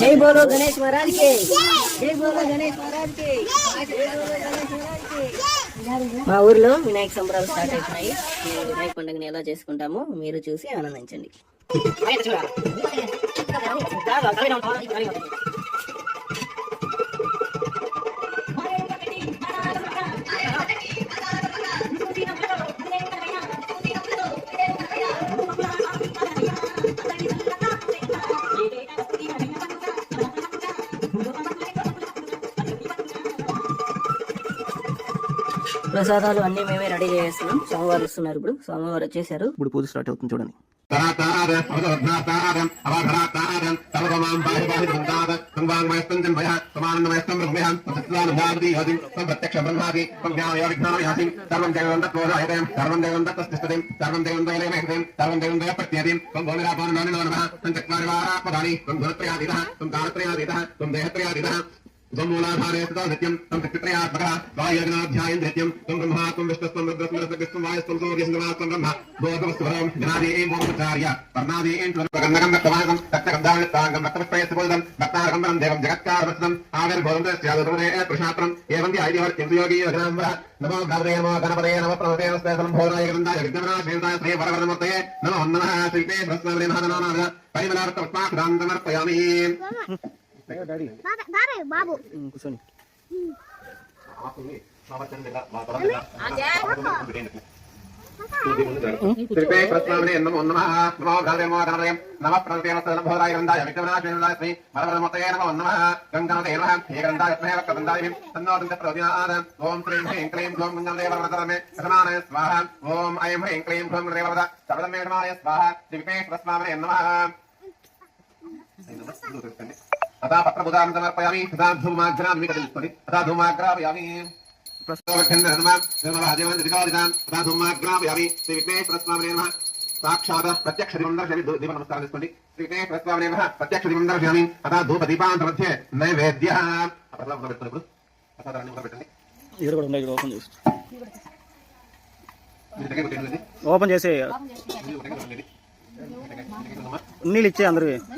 జై బోలో గణేష్ మహారాజ్కి జై బోలో గణేష్ మహారాజ్కి మా ఊర్లో వినాయక సంబరాలు స్టార్ట్ అవుతున్నాయి. ఈ వినాయక పండుగని ఎలా చేసుకుంటామో మీరు చూసి ఆనందించండి. ప్రసాదాలు అన్ని మేమే రెడీ చేస్తున్నాం. సోమవారం వస్తున్నారు ఇప్పుడు. సోమవారం వచ్చేసారు. ఇప్పుడు పూజ స్టార్ట్ అవుతుంది చూడండి. ప్రత్యక్ష బ్రహ్మాది సర్వం దేవం దత్తోదాయతే సర్వం దేవం దత్తస్థిష్టతిం సర్వం దేవం దయలేమేకతిం సర్వం దేవం దయ ప్రత్యతిం త్వం భూమిరాపానునాని నమః త్వం చక్వారివారాపదాని త్వం గుణత్రయాదితః త్వం కాలత్రయాదితః త్వం దేహత్రయాదితः त्वं मूलाधारे तथा सत्यं तं शक्तित्रयात्मकः वायुर्गणाध्यायं धृत्यं त्वं ब्रह्मा त्वं विष्णुस्त्वं रुद्रस्वरस्त्वं वायुस्त्वं सूर्यस्त्वं ब्रह्म दोषवस्तुवरं जनादेयं वोमचार्य पर्णादेयं त्वरगन्धकं रक्तवागं रक्तगन्धावित्ताङ्गं रक्तपुष्पयस्तपोदं रक्तारम्बरं देवं जगत्कारवत्नं आविर्भोदं तस्यादुरे प्रशात्रम् एवं आयुर्योगीयोगिनां वः नमो गौरे नमो गणपते नमो प्रभवे नमस्ते सम्भोराय ग्रन्थाय विद्यमानाय श्री वरवरमूर्ते नमो नमः श्रीते भ्रस्मवरे महानानाः परिमलार्थमस्मात् दान्तमर्पयामि బాబు కూర్చొని శ్రీపే ప్రస్వామినే నమో నమః నమో గణపతే నమో భోరాయ గ్రంథాయ విక్రమనాశనాయ శ్రీ మరవరమతయే నమో నమః గంగాదే నమః. హే గ్రంథాయ స్మేవ కదందాయ తన్నోదంత ప్రవినాద ఓం శ్రీం హ్రీం క్లీం గ్లోం గంగాదేవ వరదరమే సమానాయ స్వాహ. ఓం ఐం హ్రీం క్లీం గ్లోం గంగాదేవ వరద సర్వమే సమానాయ స్వాహ. శ్రీపే ప్రస్వామినే నమః అదా పత్రబుధాం సమర్పయామి తదా ధూమాగ్రామి కదిలిస్తుంది. తదా ధూమాగ్రామయామి. సాక్షాత్ ప్రత్యక్ష దివందర్శమి దీప నమస్కారం చేసుకోండి శ్రీతే ప్రస్వామి ప్రత్యక్ష దివందర్శమి అదా ధూప దీపాంత మధ్య నైవేద్య. పెట్టండి ఇప్పుడు. ప్రసాదాన్ని కూడా పెట్టండి. ఇక్కడ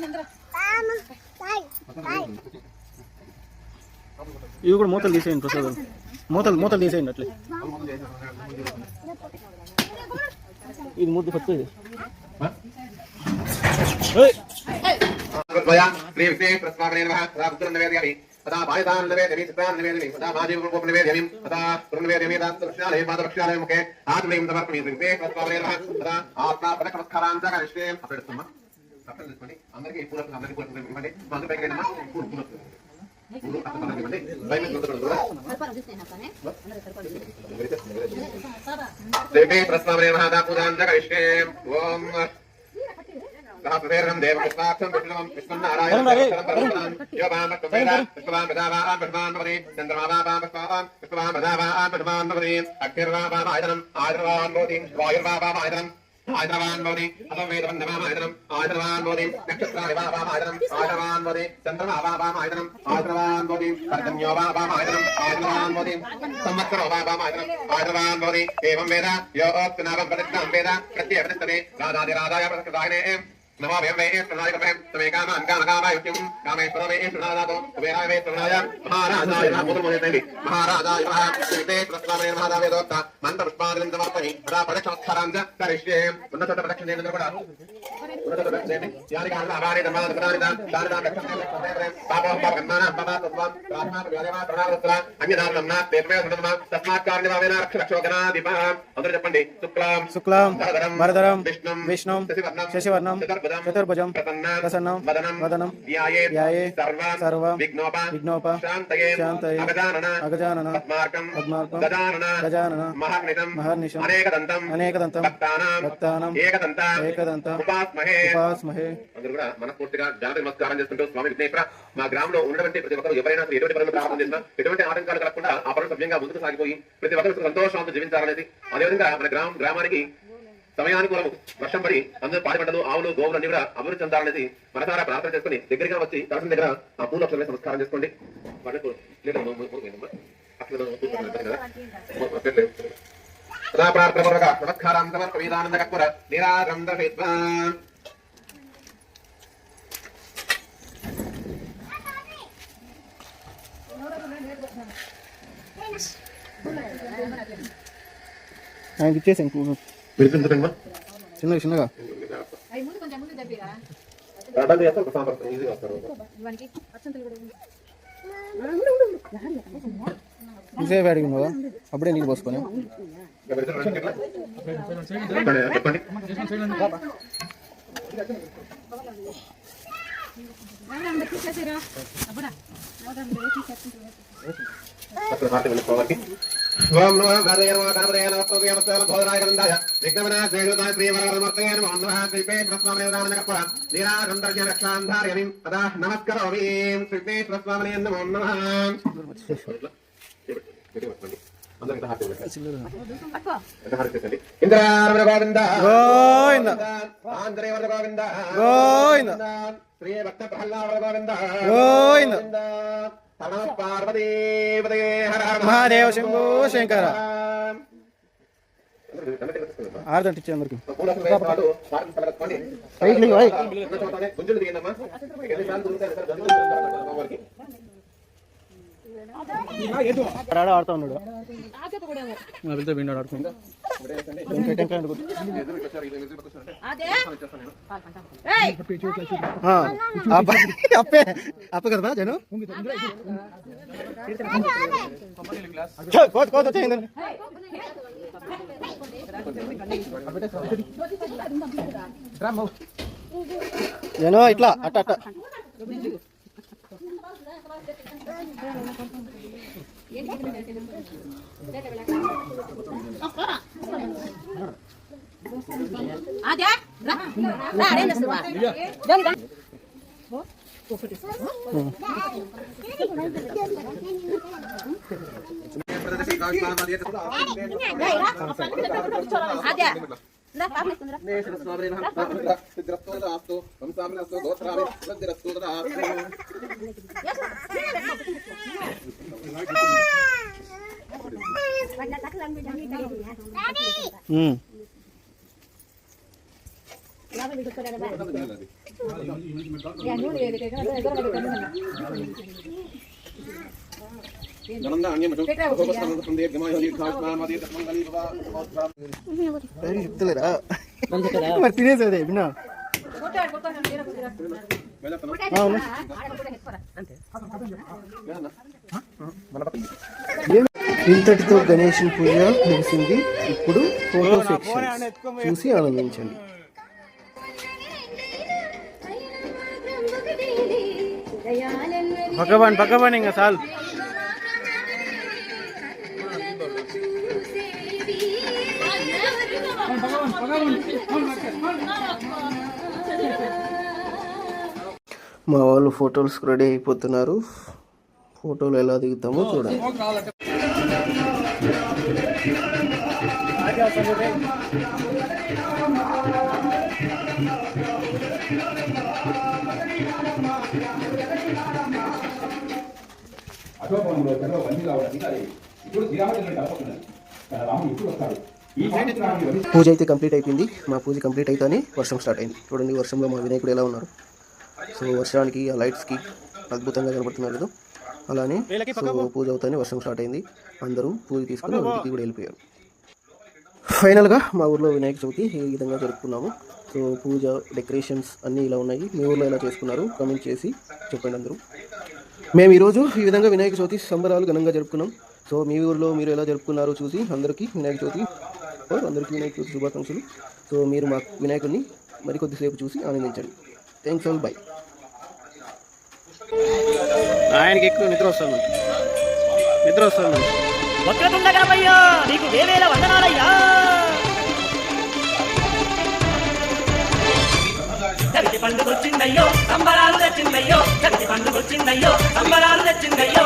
ఇవి కూడా మూతలు తీసేయండి ప్రసాదం మూతలు మూతలు తీసేయండి అట్లే ఇది ముద్దు ఫస్ట్ ఇది ఏయ్! त्वया श्री विष्णे प्रस्वामने नमः तदा पुत्रं निवेदयामि तदा पायतान् निवेदयामि चित्रान् निवेदयामि तदा माजीवरूपं निवेदयामि तदा पुत्रं निवेदयामि तदा दक्षिणालये पादरक्षालये मुखे आत्मैं समर्पयामि श्री विष्णे प्रस्वामने नमः तदा ఆత్మా ప్రదక్షిణస్కారాంత అప్పుడు తీసుకోండి అందరికీ పూల అందరికీ పూల ఇవ్వండి. మందు రండి అమ్మా. పూలు పూలు పూలు. అక్కడ ఇవ్వండి. ఓం. దేవకృష్ణాక్షం విష్ణువం యోగాం చంద్రమావాం వాయుర్వావాం ఆయుధనం ఆయుధవాన్ భవతి అథం వేదవందవాం ఆయుధనం ఆయుధవాన్ భవతి నక్షత్రాని వావాం ఆయుధనం ఆయుధవాన్ భవతి చంద్రమావాం ఆయుధనం ఆయుధవాన్ పర్జన్యో వావాం ఆయుధనం ఆయుధవాన్ భవతి సంవత్సరో వావాం ఆయుధనం ఆయుధవాన్ భవతి ఏవం వేద యోక్తనామం ప్రతిష్ఠాం వేద ప్రత్యేకతిష్టతే రాజాదిరాజాయ ప్రతిష్ఠాయనే नमो भयं वै प्रणायकमहं तमे कामान् कामकामायुक्तिं कामेश्वरो वै प्रणादातो कुबेराय वै प्रणाय महाराजाय नमः मुदमुदितैः महाराजाय नमः श्रीते प्रस्वामने नमः दावेदोक्त मन्त्रपुष्पादिनं समर्पयामि तदा प्रदक्षिणोत्थारां च करिष्ये उन्नत प्रदक्षिणेन కూడా చెప్పండి శుక్లాం శుక్లాం వరదరం విష్ణుం విష్ణుం శశివర్ణం చతుర్భుజం ప్రసన్నం వదనం ధ్యాయేత్ సర్వం విఘ్నోప విఘ్నోప శాంతయే శాంతయే అగజానన అగజానన పద్మార్కం పద్మార్కం గజానన గజానన మహర్నిశం మహర్నిశం అనేకదంతం అనేకదంతం భక్తానాం భక్తానాం ఏకదంత ఏకదంత ఉపాస్మహే ఉపాస్మహే అందరూ కూడా మనస్ఫూర్తిగా జాగ్రత్త నమస్కారం చేసుకుంటూ స్వామి విఘ్నేశ్వర మా గ్రామంలో ఉన్నటువంటి ప్రతి ఒక్కరు ఎవరైనా ఎటువంటి పనులు ప్రారంభం చేసినా ఎటువంటి ఆటంకాలు కలగకుండా ఆ పనులు సవ్యంగా ముందుకు సాగిపోయి ప్రతి ఒక్కరు సంతోషంతో జీవించాలనేది అదేవిధంగా మన గ్రామం గ్రామానికి సమయానుకూలము వర్షం పడి అందరూ పాడి పంటలు ఆవులు గోవులు అన్ని కూడా అభివృద్ధి చెందాలనేది మనసారా ప్రార్థన చేసుకుని దగ్గరగా వచ్చి తలసిన దగ్గర ఆ పూల నమస్కారం చేసుకోండి. వాళ్ళకు మూడు ఆయనకి ఇచ్చేసాను వినిపించదండి చిన్నగా చిన్నగా. ఇంతసేపు అడిగినావా అప్పుడే నీళ్ళు పోసుకొని? చెప్పండి. చెప్పండి అసలు హార్ట్ వెళ్ళిపోవాలి ఓం నమో భగవతే నమో గణపతే భోదనాయ గంధాయ నమః శ్రీపే ప్రస్వామనే తదా నమస్కరోమి శ్రీపే ప్రస్వామనే నమః ఇంద్రారమణ గోవింద. గోవింద. ఆంధ్రేవర గోవింద. గోవింద. శ్రీ భక్త ప్రహ్లాద గోవింద. గోవింద. నమ పార్వతీపదే హర హర మహాదేవ శంభో శంకర. ఇచ్చే అందరికి. గుంజులు దిగిందమ్మా వచ్చారు, ఇది ఎదురుకి వచ్చారు. ఆ, అప్ప అప్పే అప్ప కదా జను? చో, కోత కోత వచ్చేయండి. జను ఇట్లా అట్ట అట్ట. ada ada ada semua dan kan ada Terima kasih. ఏం చెప్తలేరా మరి తినేసేదే విన్నా ఇంతటితో గణేష్ పూజ ముగిసింది. ఇప్పుడు ఫోటో సెక్షన్ చూసి ఆనందించండి. భగవాన్ భగవాన్ ఇంకా చాలు. మా వాళ్ళు ఫోటోస్ రెడీ అయిపోతున్నారు. ఫోటోలు ఎలా దిగుతామో చూడండి అది ఇప్పుడు శ్రీరామచంద్రుడు తప్పకున్నది తన రాముడు ఇప్పుడు వస్తాడు పూజ అయితే కంప్లీట్ అయిపోయింది. మా పూజ కంప్లీట్ అయితేనే వర్షం స్టార్ట్ అయింది. చూడండి వర్షంలో మా వినాయకుడు ఎలా ఉన్నారు? సో వర్షానికి ఆ లైట్స్కి అద్భుతంగా కనబడుతున్నారు అలానే సో పూజ అవుతానే వర్షం స్టార్ట్ అయింది. అందరూ పూజ తీసుకుని ఇంటికి కూడా వెళ్ళిపోయారు. ఫైనల్గా మా ఊర్లో వినాయక చవితి ఈ విధంగా జరుపుకున్నాము. సో పూజ డెకరేషన్స్ అన్నీ ఇలా ఉన్నాయి. మీ ఊర్లో ఎలా చేసుకున్నారు? కామెంట్ చేసి చెప్పండి అందరూ. మేము ఈరోజు ఈ విధంగా వినాయక చవితి సంబరాలు ఘనంగా జరుపుకున్నాం. సో మీ ఊర్లో మీరు ఎలా జరుపుకున్నారో చూసి అందరికీ వినాయక చవితి అందరికీ వినాయక చవితి శుభాకాంక్షలు. సో మీరు మా వినాయకుడిని మరికొద్దిసేపు చూసి ఆనందించండి. థ్యాంక్స్ ఆల్ బై ఆయనకి ఎక్కువ నిద్ర వస్తుంది. నిద్ర వస్తుంది. వక్రతుండ గణపయ్యా నీకు వేవేల వందనాలయ్యా. జగతి పండుగొచ్చిందయ్యో సంబరాలు తెచ్చిందయ్యో జగతి పండుగొచ్చిందయ్యో సంబరాలు తెచ్చిందయ్యో.